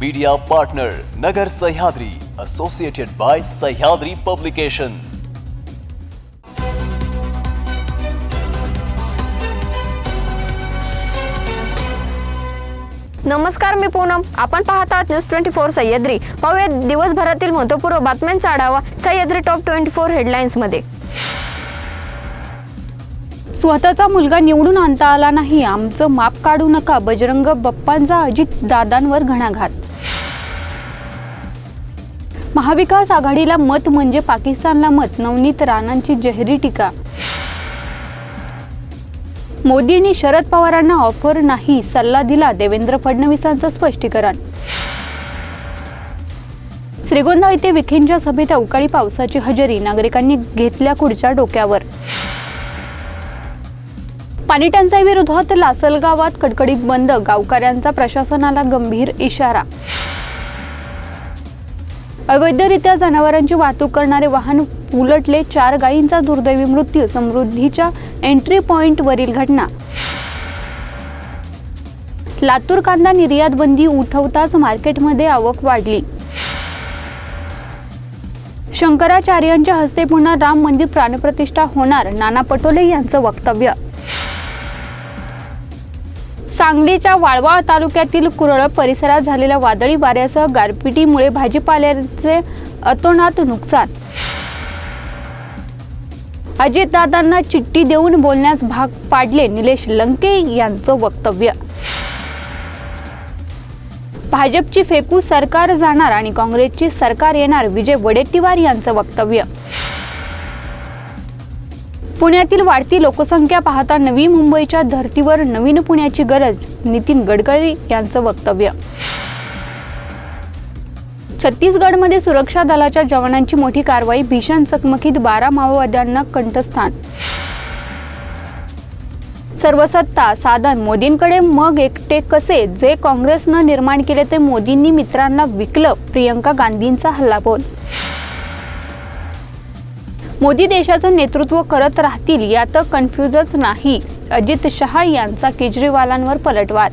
Media partner Nagar Sahyadri associated by Sahyadri publication नमस्कार मी पूनम. आपण पाहत आहात न्यूज ट्वेंटी फोर सह्याद्री. पाहूया दिवसभरातील महत्त्वपूर्ण बातम्यांचा आढावा सह्याद्री टॉप ट्वेंटी फोर हेडलाईन्समध्ये. स्वतःचा मुलगा निवडून आणता आला नाही. आमचं माप काढू नका. बजरंग बाप्पांचा अजित दादांवर घणाघात. महाविकास आघाडीला मत म्हणजे पाकिस्तानला मत. नवनीत राणांची जहरी टीका. मोदींनी शरद पवारांना ऑफर नाही. सल्ला दिला देवेंद्र फडणवीसांचं स्पष्टीकरण. श्रीगोंदा येथे विखेंच्या सभेत अवकाळी पावसाची हजेरी. नागरिकांनी घेतल्या खुर्च्या डोक्यावर. पाणी टंचाई विरोधात लासलगावात कडकडीत बंद. गावकऱ्यांचा प्रशासनाला गंभीर इशारा. अवैधरित्या जनावरांची वाहतूक करणारे वाहन उलटले. चार गायींचा दुर्दैवी मृत्यू. समृद्धीच्या एंट्री पॉइंट वरील घटना. लातूर कांदा निर्यात बंदी उठवताच मार्केटमध्ये आवक वाढली. शंकराचार्यांच्या हस्ते पुन्हा राम मंदिर प्राणप्रतिष्ठा होणार. नाना पटोले यांचं वक्तव्य. सांगलीच्या वाळवा तालुक्यातील कुरळ परिसरात झालेल्या वादळी वाऱ्यासह गारपिटीमुळे भाजीपाल्याचे अतोनात नुकसान. अजितदादांना चिठ्ठी देऊन बोलण्यास भाग पाडले निलेश लंके यांचं वक्तव्य. भाजपची फेकू सरकार जाणार आणि काँग्रेसची सरकार येणार विजय वडेट्टीवार यांचं वक्तव्य. पुण्यातील वाढती लोकसंख्या पाहता नवी मुंबईच्या धर्तीवर नवीन पुण्याची गरज नितीन गडकरी यांचं वक्तव्य. छत्तीसगडमध्ये सुरक्षा दलाच्या जवानांची मोठी कारवाई भीषण चकमकीत बारा माओवाद्यांना कंठस्थान. सर्व सत्ता साधन मोदींकडे मग एकटे कसे? जे काँग्रेसनं निर्माण केले ते मोदींनी मित्रांना विकलं प्रियंका गांधींचा हल्लाबोल. मोदी देशाचं नेतृत्व करत राहतील यात कन्फ्युजच नाही अजित शहा यांचा केजरीवालांवर पलटवार.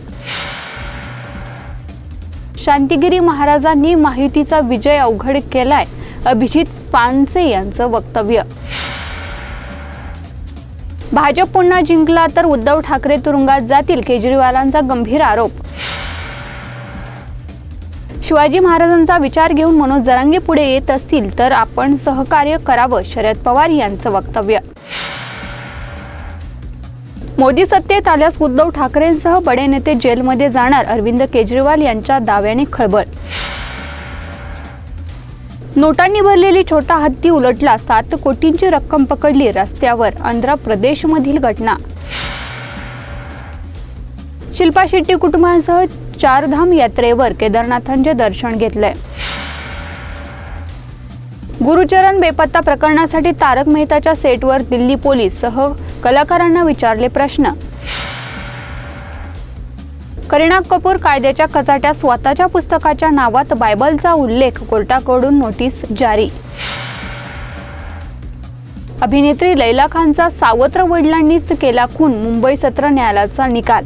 शांतिगिरी महाराजांनी माहितीचा विजय अवघड केलाय अभिजित पानसे यांचं वक्तव्य. भाजप पुन्हा जिंकला तर उद्धव ठाकरे तुरुंगात जातील केजरीवालांचा गंभीर आरोप. शिवाजी महाराजांचा विचार घेऊन मनोज जरांगे पुढे येत असतील तर आपण सहकार्य करावं शरद पवार यांचं वक्तव्य. मोदी सत्तेत आल्यास उद्धव ठाकरेंसह बडे नेते जेलमध्ये जाणार अरविंद केजरीवाल यांच्या दाव्याने खळबळ. नोटांनी भरलेली छोटा हत्ती उलटला सात कोटींची रक्कम पकडली रस्त्यावर आंध्र प्रदेशमधील घटना. शिल्पा शेट्टी कुटुंबासह चारधाम यात्रेवर केदारनाथांचे दर्शन घेतलंय गुरुचरण बेपत्ता प्रकरणासाठी तारक मेहताच्या सेटवर दिल्ली पोलीस सह कलाकारांना विचारले प्रश्न. करीना कपूर कायद्याच्या कचाट्यात स्वतःच्या पुस्तकाच्या नावात बायबलचा उल्लेख कोर्टाकडून नोटीस जारी. अभिनेत्री लैला खानचा सावत्र वडिलांनीच केला खून मुंबई सत्र न्यायालयाचा निकाल.